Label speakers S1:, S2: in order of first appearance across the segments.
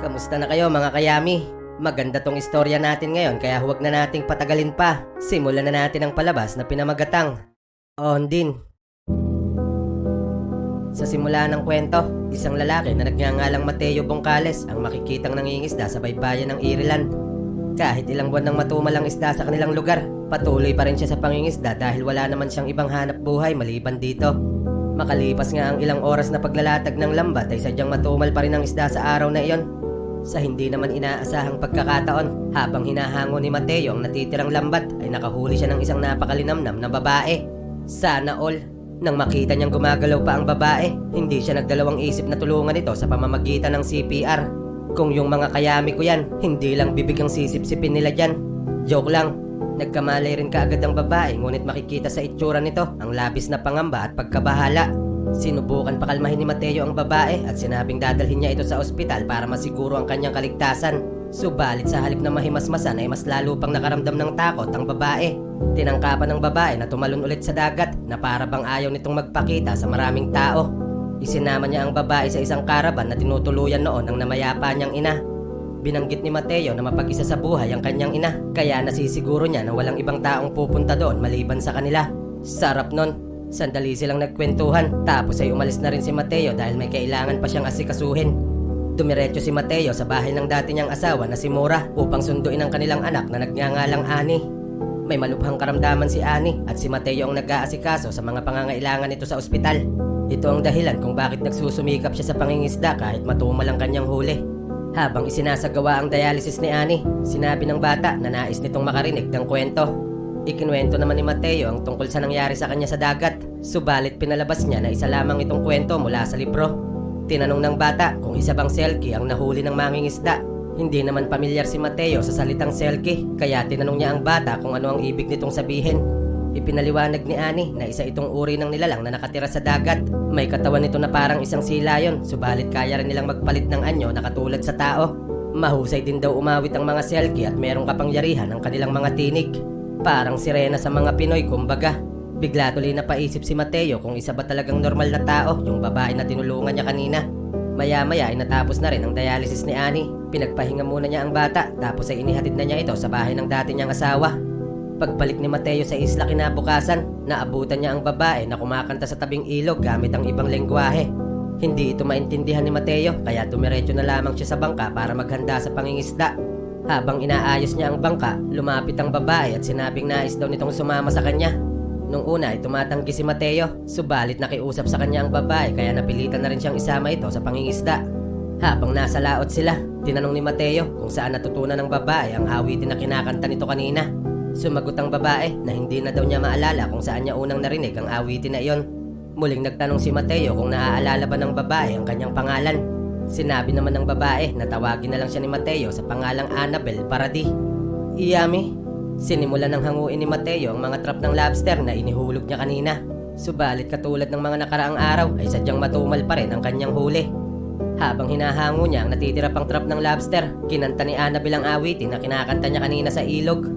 S1: Kamusta na kayo mga kayami? Maganda tong istorya natin ngayon kaya huwag na nating patagalin pa. Simulan na natin ang palabas na pinamagatang. Ondin. Sa simula ng kwento, isang lalaki na nagngangalang Mateo Bongcales ang makikitang nangingisda sa baybayin ng Ireland. Kahit ilang buwan nang matumal ang isda sa kanilang lugar, patuloy pa rin siya sa pangingisda dahil wala naman siyang ibang hanap buhay maliban dito. Makalipas nga ang ilang oras na paglalatag ng lambat ay sadyang matumal pa rin ang isda sa araw na iyon. Sa hindi naman inaasahang pagkakataon, habang hinahango ni Mateo ang natitirang lambat ay nakahuli siya ng isang napakalinamnam na babae. Sana all. Nang makita niyang gumagalaw pa ang babae, hindi siya nagdalawang isip na tulungan ito sa pamamagitan ng CPR. Kung yung mga kayami ko yan, hindi lang bibig ang sisip-sipin nila dyan. Joke lang, Nagkamalay rin kaagad ang babae ngunit makikita sa itsura nito ang labis na pangamba at pagkabahala. Sinubukan pakalmahin ni Mateo ang babae at sinabing dadalhin niya ito sa ospital para masiguro ang kanyang kaligtasan. Subalit sa halip na mahimasmasan ay mas lalo pang nakaramdam ng takot ang babae. Tinangkapan ng babae na tumalon ulit sa dagat na para bang ayaw nitong magpakita sa maraming tao. Isinama niya ang babae sa isang karaban na tinutuluyan noon ng namayapa niyang ina. Binanggit ni Mateo na mapag-isa sa buhay ang kanyang ina, kaya nasisiguro niya na walang ibang taong pupunta doon maliban sa kanila. Sarap nun. Sandali silang nagkwentuhan, tapos ay umalis na rin si Mateo dahil may kailangan pa siyang asikasuhin. Dumiretso si Mateo sa bahay ng dati niyang asawa na si Mora upang sunduin ang kanilang anak na nagngangalang Ani. May malubhang karamdaman si Ani at si Mateo ang nag-aasikaso sa mga pangangailangan nito sa ospital. Ito ang dahilan kung bakit nagsusumikap siya sa pangingisda kahit matumal ang kanyang huli. Habang isinasagawa ang dialysis ni Ani, sinabi ng bata na nais nitong makarinig ng kwento. Ikinuwento naman ni Mateo ang tungkol sa nangyari sa kanya sa dagat, subalit pinalabas niya na isa lamang itong kwento mula sa libro. Tinanong ng bata kung isa bang selkie ang nahuli ng mangingisda. Hindi naman pamilyar si Mateo sa salitang selkie, kaya tinanong niya ang bata kung ano ang ibig nitong sabihin. Ipinaliwanag ni Ani na isa itong uri ng nilalang na nakatira sa dagat. May katawan nito na parang isang silayon, subalit kaya rin nilang magpalit ng anyo na katulad sa tao. Mahusay din daw umawit ang mga selkie at merong kapangyarihan ang kanilang mga tinig. Parang sirena sa mga Pinoy kumbaga. Bigla tuloy na paisip si Mateo kung isa ba talagang normal na tao yung babae na tinulungan niya kanina. Maya-maya ay natapos na rin ang dialysis ni Annie. Pinagpahinga muna niya ang bata tapos ay inihatid na niya ito sa bahay ng dati niyang asawa. Pagbalik ni Mateo sa isla kinabukasan, naabutan niya ang babae na kumakanta sa tabing ilog gamit ang ibang lengguwahe. Hindi ito maintindihan ni Mateo kaya dumiretso na lamang siya sa bangka para maghanda sa pangingisda. Habang inaayos niya ang bangka, lumapit ang babae at sinabing nais daw nitong sumama sa kanya. Nung una ay tumatanggi si Mateo, subalit nakiusap sa kanya ang babae kaya napilitan na rin siyang isama ito sa pangingisda. Habang nasa laot sila, tinanong ni Mateo kung saan natutunan ng babae ang awitin na kinakanta nito kanina. Sumagot ang babae na hindi na daw niya maalala kung saan niya unang narinig ang awitin na iyon. Muling nagtanong si Mateo kung naaalala ba ng babae ang kanyang pangalan. Sinabi naman ng babae na tawagin na lang siya ni Mateo sa pangalang Annabel Paradi. Iyami, sinimulan ng hanguin ni Mateo ang mga trap ng lobster na inihulog niya kanina. Subalit katulad ng mga nakaraang araw ay sadyang matumal pa rin ang kanyang huli. Habang hinahango niya ang natitira pang trap ng lobster, kinanta ni Annabel ang awitin na kinakanta niya kanina sa ilog.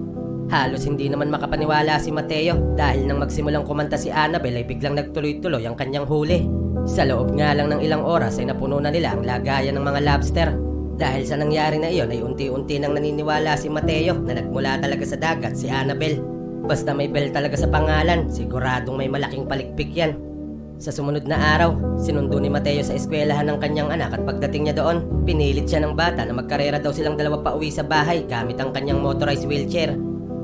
S1: Halos hindi naman makapaniwala si Mateo dahil nang magsimulang kumanta si Annabel ay biglang nagtuloy-tuloy ang kanyang huli. Sa loob nga lang ng ilang oras ay napuno na nila ang lagayan ng mga lobster. Dahil sa nangyari na iyon ay unti-unti nang naniniwala si Mateo na nagmula talaga sa dagat si Annabel. Basta may bell talaga sa pangalan, siguradong may malaking palikpik yan. Sa sumunod na araw, sinundo ni Mateo sa eskwelahan ng kanyang anak at pagdating niya doon, pinilit siya ng bata na magkarera daw silang dalawa pa uwi sa bahay gamit ang kanyang motorized wheelchair.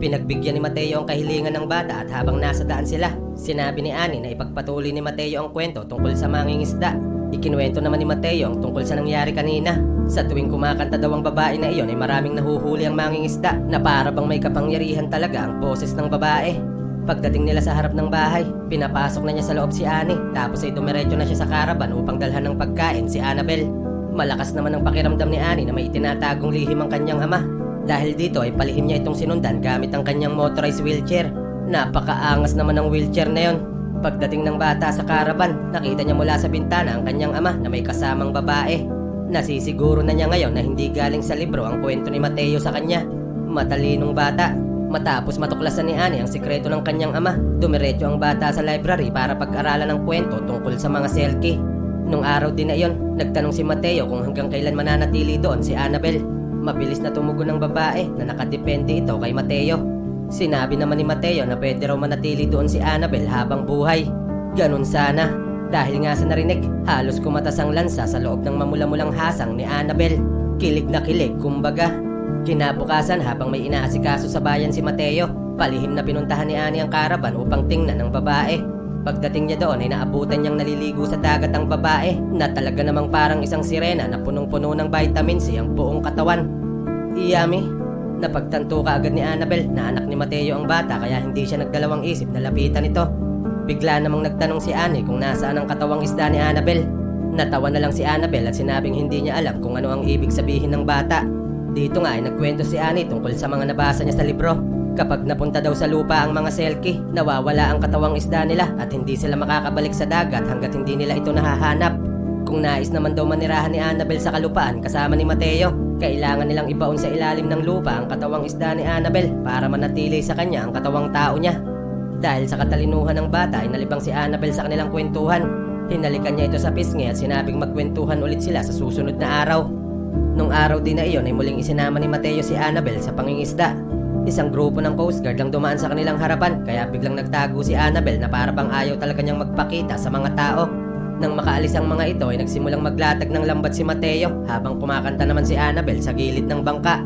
S1: Pinagbigyan ni Mateo ang kahilingan ng bata at habang nasa daan sila, sinabi ni Ani na ipagpatuloy ni Mateo ang kwento tungkol sa mangingisda. Ikinuwento naman ni Mateo ang tungkol sa nangyari kanina. Sa tuwing kumakanta daw ang babae na iyon ay maraming nahuhuli ang mangingisda na para bang may kapangyarihan talaga ang boses ng babae. Pagdating nila sa harap ng bahay, pinapasok na niya sa loob si Ani tapos ay dumiretso na siya sa karaban upang dalhan ng pagkain si Annabel. Malakas naman ang pakiramdam ni Ani na may itinatagong lihim ang kanyang ama dahil dito ay palihim niya itong sinundan gamit ang kanyang motorized wheelchair. Napakaangas naman ng wheelchair na yon. Pagdating ng bata sa karaban, nakita niya mula sa bintana ang kanyang ama na may kasamang babae. Nasisiguro na niya ngayon na hindi galing sa libro ang kwento ni Mateo sa kanya. Matalinong bata. Matapos matuklasan ni Ani ang sikreto ng kanyang ama, dumiretso ang bata sa library para pag-aralan ng kwento tungkol sa mga selkie. Nung araw din na iyon, nagtanong si Mateo kung hanggang kailan mananatili doon si Annabel. Mabilis na tumugon ng babae na nakadepende ito kay Mateo. Sinabi naman ni Mateo na pwede raw manatili doon si Annabel habang buhay. Ganun sana. Dahil nga sa narinig, halos kumatas ang lansa sa loob ng mamula-mulang hasang ni Annabel. Kilig na kilig, kumbaga. Kinabukasan habang may inaasikaso sa bayan si Mateo, palihim na pinuntahan ni Ani ang karaban upang tingnan ng babae. Pagdating niya doon ay naabutan niyang naliligo sa dagat ang babae na talaga namang parang isang sirena na punong-puno ng vitamin C ang buong katawan. Iyami, napagtanto ka agad ni Annabel na anak ni Mateo ang bata kaya hindi siya nagdalawang isip na lapitan ito. Bigla namang nagtanong si Annie kung nasaan ang katawang isda ni Annabel. Natawa na lang si Annabel at sinabing hindi niya alam kung ano ang ibig sabihin ng bata. Dito nga ay nagkwento si Annie tungkol sa mga nabasa niya sa libro. Kapag napunta daw sa lupa ang mga selkie, nawawala ang katawang isda nila at hindi sila makakabalik sa dagat hanggat hindi nila ito nahahanap. Kung nais naman daw manirahan ni Annabel sa kalupaan kasama ni Mateo, kailangan nilang ibaon sa ilalim ng lupa ang katawang isda ni Annabel para manatili sa kanya ang katawang tao niya. Dahil sa katalinuhan ng bata ay nalibang si Annabel sa kanilang kwentuhan. Hinalikan niya ito sa pisngi at sinabing magkwentuhan ulit sila sa susunod na araw. Nung araw din na iyon ay muling isinama ni Mateo si Annabel sa pangingisda. Isang grupo ng Coast Guard lang dumaan sa kanilang harapan kaya biglang nagtago si Annabel na para bang ayaw talaga niyang magpakita sa mga tao. Nang makaalis ang mga ito ay nagsimulang maglatag ng lambat si Mateo habang kumakanta naman si Annabel sa gilid ng bangka.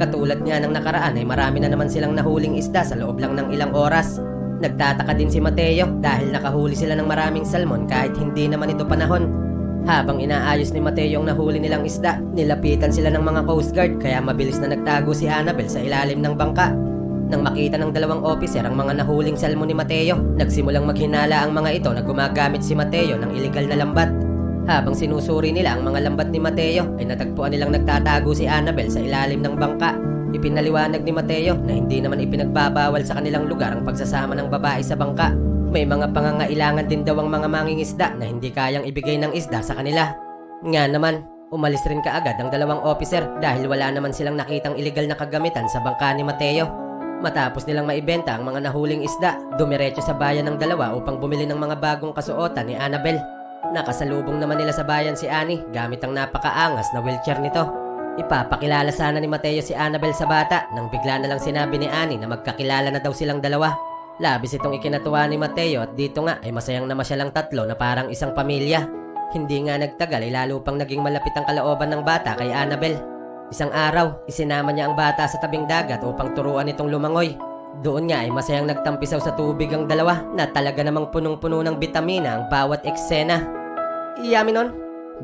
S1: Katulad nga ng nakaraan ay marami na naman silang nahuling isda sa loob lang ng ilang oras. Nagtataka din si Mateo dahil nakahuli sila ng maraming salmon kahit hindi naman ito panahon. Habang inaayos ni Mateo ang nahuli nilang isda, nilapitan sila ng mga Coast Guard kaya mabilis na nagtago si Annabel sa ilalim ng bangka. Nang makita ng dalawang officer ang mga nahuling salmon ni Mateo, nagsimulang maghinala ang mga ito na gumagamit si Mateo ng iligal na lambat. Habang sinusuri nila ang mga lambat ni Mateo, ay natagpuan nilang nagtatago si Annabel sa ilalim ng bangka. Ipinaliwanag ni Mateo na hindi naman ipinagbabawal sa kanilang lugar ang pagsasama ng babae sa bangka. May mga pangangailangan din daw ang mga mangingisda na hindi kayang ibigay ng isda sa kanila. Nga naman, umalis rin kaagad ang dalawang officer dahil wala naman silang nakitang iligal na kagamitan sa bangka ni Mateo. Matapos nilang maibenta ang mga nahuling isda, dumiretso sa bayan ng dalawa upang bumili ng mga bagong kasuotan ni Annabel. Nakasalubong naman nila sa bayan si Annie gamit ang napakaangas na wheelchair nito. Ipapakilala sana ni Mateo si Annabel sa bata nang bigla na lang sinabi ni Annie na magkakilala na daw silang dalawa. Labis itong ikinatuwa ni Mateo at dito nga ay masayang na masyalang tatlo na parang isang pamilya. Hindi nga nagtagal ay lalo pang naging malapit ang kalooban ng bata kay Annabel. Isang araw, isinama niya ang bata sa tabing dagat upang turuan itong lumangoy. Doon nga ay masayang nagtampisaw sa tubig ang dalawa na talaga namang punong-puno ng bitamina ang bawat eksena. Iyami nun.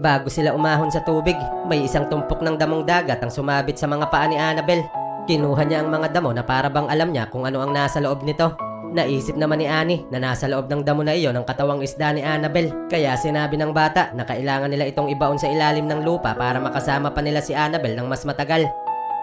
S1: Bago sila umahon sa tubig, may isang tumpok ng damong dagat ang sumabit sa mga paa ni Annabel. Kinuha niya ang mga damo na para bang alam niya kung ano ang nasa loob nito. Naisip naman ni Annie na nasa loob ng damo na iyon ang katawang isda ni Annabel. Kaya sinabi ng bata na kailangan nila itong ibaon sa ilalim ng lupa para makasama pa nila si Annabel ng mas matagal.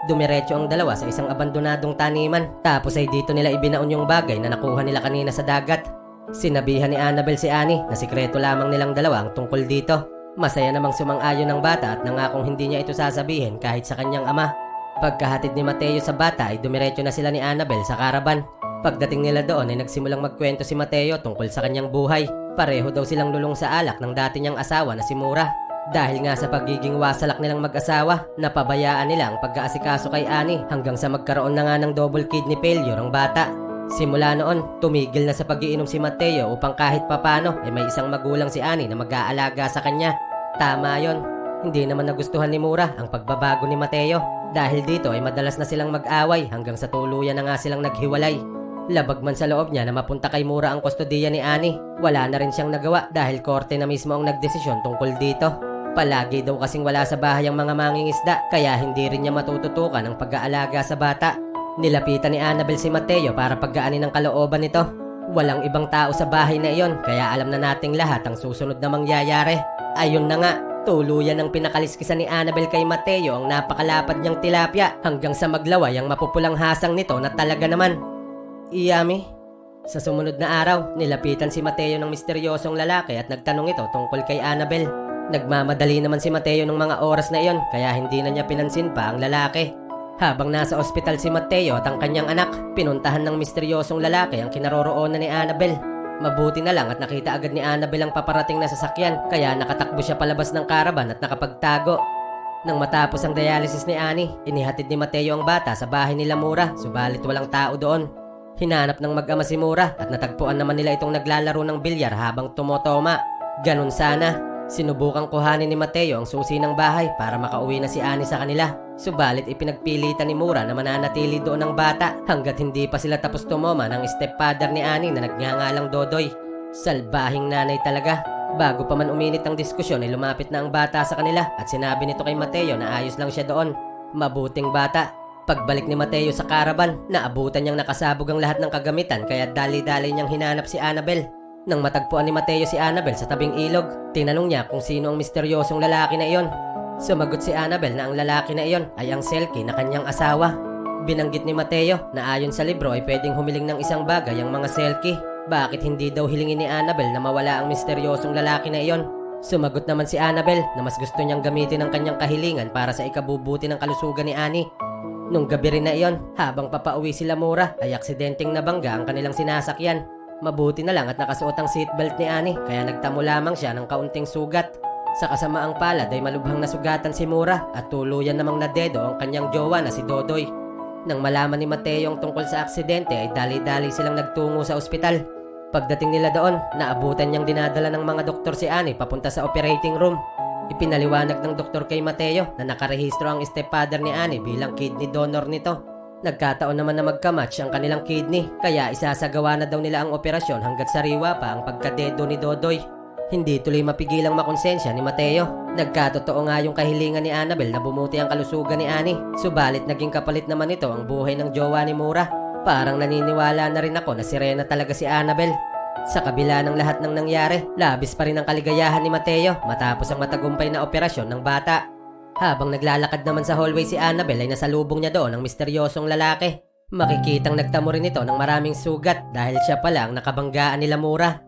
S1: Dumiretso ang dalawa sa isang abandonadong taniman. Tapos ay dito nila ibinaon yung bagay na nakuha nila kanina sa dagat. Sinabihan ni Annabel si Annie na sikreto lamang nilang dalawa ang tungkol dito. Masaya namang sumang-ayon ng bata at nangakong hindi niya ito sasabihin kahit sa kanyang ama. Pagkahatid ni Mateo sa bata ay dumiretso na sila ni Annabel sa karaban. Pagdating nila doon ay nagsimulang magkwento si Mateo tungkol sa kanyang buhay. Pareho daw silang lulong sa alak ng dati niyang asawa na si Mura. Dahil nga sa pagiging wasalak nilang mag-asawa, napabayaan nila ang pag-aasikaso kay Annie hanggang sa magkaroon na nga ng double kidney failure ang bata. Simula noon, tumigil na sa pagiinom si Mateo upang kahit papano ay may isang magulang si Annie na mag-aalaga sa kanya. Tama yon. Hindi naman nagustuhan ni Mura ang pagbabago ni Mateo. Dahil dito ay madalas na silang mag-away hanggang sa tuluyan na nga silang naghiwalay. Labag man sa loob niya na mapunta kay Mura ang kustodiya ni Annie. Wala na rin siyang nagawa dahil korte na mismo ang nagdesisyon tungkol dito. Palagi daw kasing wala sa bahay ang mga mangingisda kaya hindi rin niya matututukan ang pag-aalaga sa bata. Nilapitan ni Annabel si Mateo para paggaanin ang kalooban nito. Walang ibang tao sa bahay na iyon kaya alam na nating lahat ang susunod na mangyayari. Ayun na nga, tuluyan ang pinakaliskisan ni Annabel kay Mateo ang napakalapad niyang tilapia hanggang sa maglaway ang mapupulang hasang nito na talaga naman. Iyami, sa sumunod na araw, nilapitan si Mateo ng misteryosong lalaki at nagtanong ito tungkol kay Annabel. Nagmamadali naman si Mateo ng mga oras na iyon kaya hindi na niya pinansin pa ang lalaki. Habang nasa ospital si Mateo at ang kanyang anak, pinuntahan ng misteryosong lalaki ang kinaroroonan ni Annabel. Mabuti na lang at nakita agad ni Annabel ang paparating na sasakyan kaya nakatakbo siya palabas ng caravan at nakapagtago. Nang matapos ang dialysis ni Annie, inihatid ni Mateo ang bata sa bahay nila Mura subalit walang tao doon. Hinanap ng mag-ama si Mura at natagpuan naman nila itong naglalaro ng bilyar habang tumotoma. Ganun sana. Sinubukang kuhanin ni Mateo ang susi ng bahay para makauwi na si Annie sa kanila. Subalit ipinagpilitan ni Mura na mananatili doon ng bata hanggat hindi pa sila tapos tumoma ng stepfather ni Annie na nagngangalang Dodoy. Salbahing nanay talaga. Bago pa man uminit ang diskusyon ay lumapit na ang bata sa kanila at sinabi nito kay Mateo na ayos lang siya doon. Mabuting bata. Pagbalik ni Mateo sa caravan, naabutan niyang nakasabog ang lahat ng kagamitan kaya dali-dali niyang hinanap si Annabel. Nang matagpuan ni Mateo si Annabel sa tabing ilog, tinanong niya kung sino ang misteryosong lalaki na iyon. Sumagot si Annabel na ang lalaki na iyon ay ang Selkie na kanyang asawa. Binanggit ni Mateo na ayon sa libro ay pwedeng humiling ng isang bagay ang mga Selkie. Bakit hindi daw hilingin ni Annabel na mawala ang misteryosong lalaki na iyon? Sumagot naman si Annabel na mas gusto niyang gamitin ang kanyang kahilingan para sa ikabubuti ng kalusugan ni Annie. Nung gabi rin na iyon, habang papauwi sila Mura ay aksidenteng nabangga ang kanilang sinasakyan. Mabuti na lang at nakasuot ang seatbelt ni Annie kaya nagtamo lamang siya ng kaunting sugat. Sa kasamaang palad ay malubhang nasugatan si Mura at tuluyan namang nadedo ang kanyang jowa na si Dodoy. Nang malaman ni Mateo ang tungkol sa aksidente ay dali-dali silang nagtungo sa ospital. Pagdating nila doon, naabutan niyang dinadala ng mga doktor si Annie papunta sa operating room. Ipinaliwanag ng doktor kay Mateo na nakarehistro ang stepfather ni Annie bilang kidney donor nito. Nagkataon naman na magkamatch ang kanilang kidney kaya isasagawa na daw nila ang operasyon hanggat sariwa pa ang pagkadedo ni Dodoy. Hindi tuloy mapigilang makonsensya ni Mateo. Nagkatotoo nga yung kahilingan ni Annabel na bumuti ang kalusugan ni Annie. Subalit naging kapalit naman ito ang buhay ng jowa ni Mura. Parang naniniwala na rin ako na si Rena talaga si Annabel. Sa kabila ng lahat ng nangyari, labis pa rin ang kaligayahan ni Mateo matapos ang matagumpay na operasyon ng bata. Habang naglalakad naman sa hallway si Annabel ay nasalubong niya doon ang misteryosong lalaki. Makikitang nagtamo rin ito ng maraming sugat dahil siya pala ang nakabanggaan nila Mura.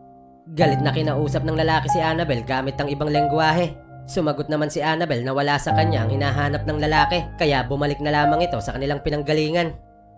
S1: Galit na kinausap ng lalaki si Annabel gamit ang ibang lengguwahe. Sumagot naman si Annabel na wala sa kanya ang hinahanap ng lalaki kaya bumalik na lamang ito sa kanilang pinanggalingan.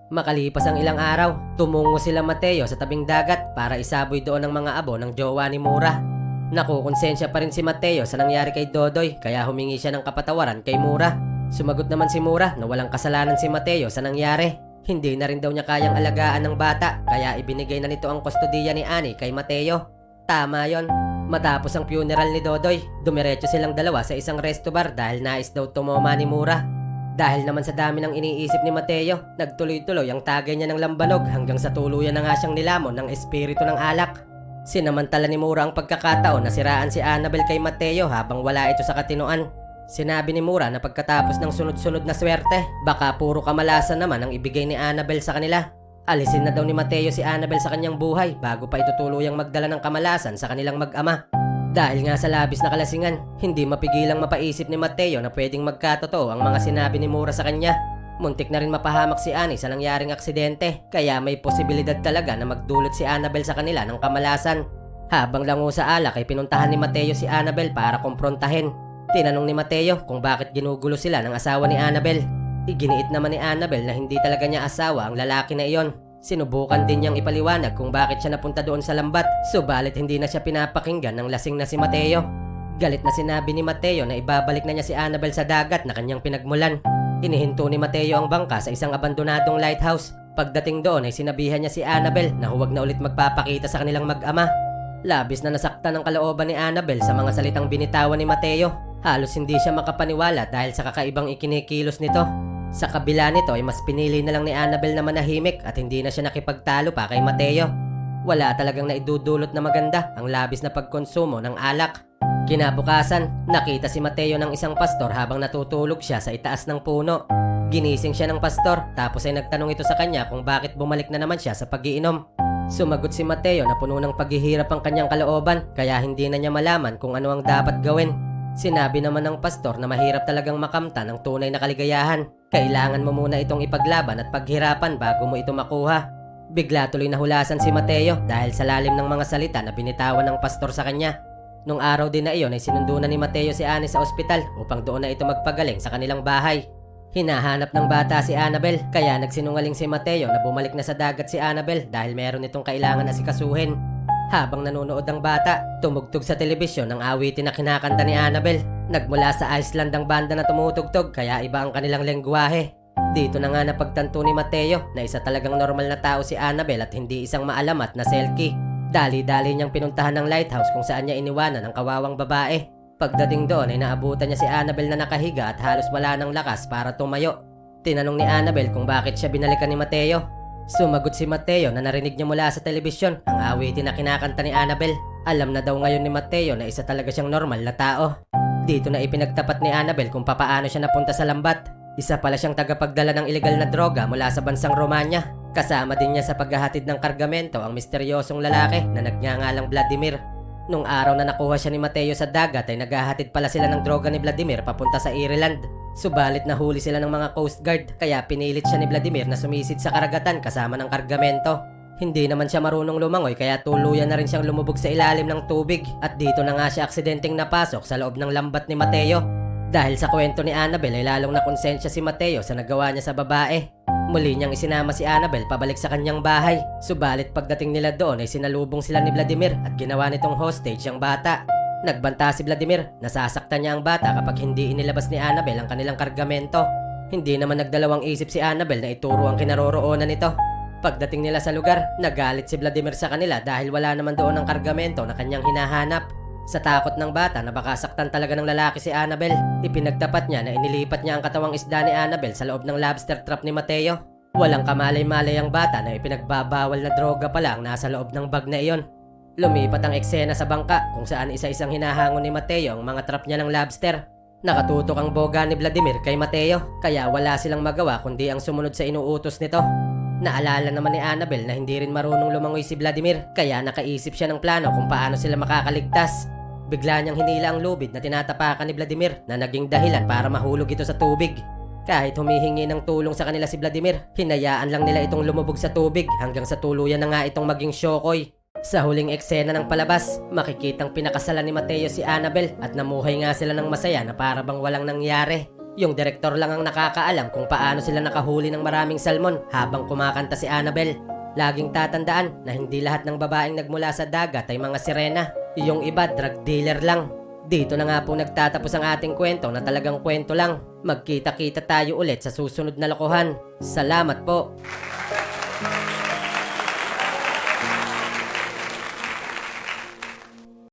S1: Makalipas ang ilang araw, tumungo sila Mateo sa tabing dagat para isaboy doon ang mga abo ng jowa ni Mura. Nakukonsensya pa rin si Mateo sa nangyari kay Dodoy kaya humingi siya ng kapatawaran kay Mura. Sumagot naman si Mura na walang kasalanan si Mateo sa nangyari. Hindi na rin daw niya kayang alagaan ng bata kaya ibinigay na nito ang kustodiya ni Annie kay Mateo. Tama yon. Matapos ang funeral ni Dodoy, dumiretso silang dalawa sa isang resto bar dahil nais daw tumoma ni Mura. Dahil naman sa dami ng iniisip ni Mateo, nagtuloy-tuloy ang tagay niya ng lambanog hanggang sa tuluyan na nga siyang nilamon ng espiritu ng alak. Sinamantala ni Mura ang pagkakataon na siraan si Annabel kay Mateo habang wala ito sa katinoan. Sinabi ni Mura na pagkatapos ng sunod-sunod na swerte, baka puro kamalasan naman ang ibigay ni Annabel sa kanila. Alisin na daw ni Mateo si Annabel sa kanyang buhay bago pa ito tuluyang magdala ng kamalasan sa kanilang mag-ama. Dahil nga sa labis na kalasingan, hindi mapigilang mapaisip ni Mateo na pwedeng magkatotoo ang mga sinabi ni Mura sa kanya. Muntik na rin mapahamak si Annie sa nangyaring aksidente, kaya may posibilidad talaga na magdulot si Annabel sa kanila ng kamalasan. Habang lango sa alak ay pinuntahan ni Mateo si Annabel para kumprontahin. Tinanong ni Mateo kung bakit ginugulo sila ng asawa ni Annabel. Iginiit naman ni Annabel na hindi talaga niya asawa ang lalaki na iyon. Sinubukan din niyang ipaliwanag kung bakit siya napunta doon sa lambat, subalit hindi na siya pinapakinggan ng lasing na si Mateo. Galit na sinabi ni Mateo na ibabalik na niya si Annabel sa dagat na kanyang pinagmulan. Inihinto ni Mateo ang bangka sa isang abandonadong lighthouse. Pagdating doon ay sinabihan niya si Annabel na huwag na ulit magpapakita sa kanilang mag-ama. Labis na nasaktan ang kalooban ni Annabel sa mga salitang binitawan ni Mateo. Halos hindi siya makapaniwala dahil sa kakaibang ikinikilos nito. Sa kabila nito ay mas pinili na lang ni Annabel na manahimik at hindi na siya nakipagtalo pa kay Mateo. Wala talagang naidudulot na maganda ang labis na pagkonsumo ng alak. Kinabukasan, nakita si Mateo ng isang pastor habang natutulog siya sa itaas ng puno. Ginising siya ng pastor tapos ay nagtanong ito sa kanya kung bakit bumalik na naman siya sa pagiinom. Sumagot si Mateo na puno ng paghihirap ang kanyang kalooban kaya hindi na niya malaman kung ano ang dapat gawin. Sinabi naman ng pastor na mahirap talagang makamta ng tunay na kaligayahan. Kailangan mo muna itong ipaglaban at paghirapan bago mo ito makuha. Bigla tuloy nahulasan si Mateo dahil sa lalim ng mga salita na binitawan ng pastor sa kanya. Nung araw din na iyon ay sinundo na ni Mateo si Annie sa ospital upang doon na ito magpagaling sa kanilang bahay. Hinahanap ng bata si Annabel kaya nagsinungaling si Mateo na bumalik na sa dagat si Annabel dahil meron itong kailangan asikasuhin. Habang nanonood ang bata, tumugtog sa telebisyon ang awitin na kinakanta ni Annabel. Nagmula sa Iceland ang banda na tumutugtog kaya iba ang kanilang lengguwahe. Dito na nga napagtanto ni Mateo na isa talagang normal na tao si Annabel at hindi isang maalamat na selkie. Dali-dali niyang pinuntahan ng lighthouse kung saan niya iniwanan ang kawawang babae. Pagdating doon ay naabutan niya si Annabel na nakahiga at halos wala ng lakas para tumayo. Tinanong ni Annabel kung bakit siya binalikan ni Mateo. Sumagot si Mateo na narinig niya mula sa telebisyon ang awitin na kinakanta ni Annabel. Alam na daw ngayon ni Mateo na isa talaga siyang normal na tao. Dito na ipinagtapat ni Annabel kung papaano siya napunta sa lambat. Isa pala siyang tagapagdala ng ilegal na droga mula sa bansang Romanya. Kasama din niya sa paghahatid ng kargamento ang misteryosong lalaki na nagngangalang Vladimir. Nung araw na nakuha siya ni Mateo sa dagat ay naghahatid pala sila ng droga ni Vladimir papunta sa Ireland. Subalit nahuli sila ng mga Coast Guard kaya pinilit siya ni Vladimir na sumisid sa karagatan kasama ng kargamento. Hindi naman siya marunong lumangoy kaya tuluyan na rin siyang lumubog sa ilalim ng tubig at dito na nga siya aksidenteng napasok sa loob ng lambat ni Mateo. Dahil sa kwento ni Annabel ay lalong nakonsensya si Mateo sa nagawa niya sa babae. Muli niyang isinama si Annabel pabalik sa kanyang bahay. Subalit pagdating nila doon ay sinalubong sila ni Vladimir at ginawa nitong hostage ang bata. Nagbanta si Vladimir, nasasaktan niya ang bata kapag hindi inilabas ni Annabel ang kanilang kargamento. Hindi naman nagdalawang isip si Annabel na ituro ang kinaroroonan nito. Pagdating nila sa lugar, nagalit si Vladimir sa kanila dahil wala naman doon ang kargamento na kanyang hinahanap. Sa takot ng bata na baka saktan talaga ng lalaki si Annabel, ipinagtapat niya na inilipat niya ang katawang isda ni Annabel sa loob ng lobster trap ni Mateo. Walang kamalay-malay ang bata na ipinagbabawal na droga pa lang nasa loob ng bag na iyon. Lumipat ang eksena sa bangka kung saan isa-isang hinahangon ni Mateo ang mga trap niya ng lobster. Nakatutok ang boga ni Vladimir kay Mateo kaya wala silang magawa kundi ang sumunod sa inuutos nito. Naalala naman ni Annabel na hindi rin marunong lumangoy si Vladimir kaya nakaisip siya ng plano kung paano sila makakaligtas. Bigla niyang hinila ang lubid na tinatapakan ni Vladimir na naging dahilan para mahulog ito sa tubig. Kahit humihingi ng tulong sa kanila si Vladimir, hinayaan lang nila itong lumubog sa tubig hanggang sa tuluyan na nga itong maging syokoy. Sa huling eksena ng palabas, makikitang pinakasalan ni Mateo si Annabel at namuhay nga sila ng masaya na para bang walang nangyari. Yung direktor lang ang nakakaalam kung paano sila nakahuli ng maraming salmon habang kumakanta si Annabel. Laging tatandaan na hindi lahat ng babaeng nagmula sa dagat ay mga sirena. Yung iba drug dealer lang. Dito na nga po nagtatapos ang ating kwento na talagang kwento lang. Magkita-kita tayo ulit sa susunod na lokohan. Salamat po!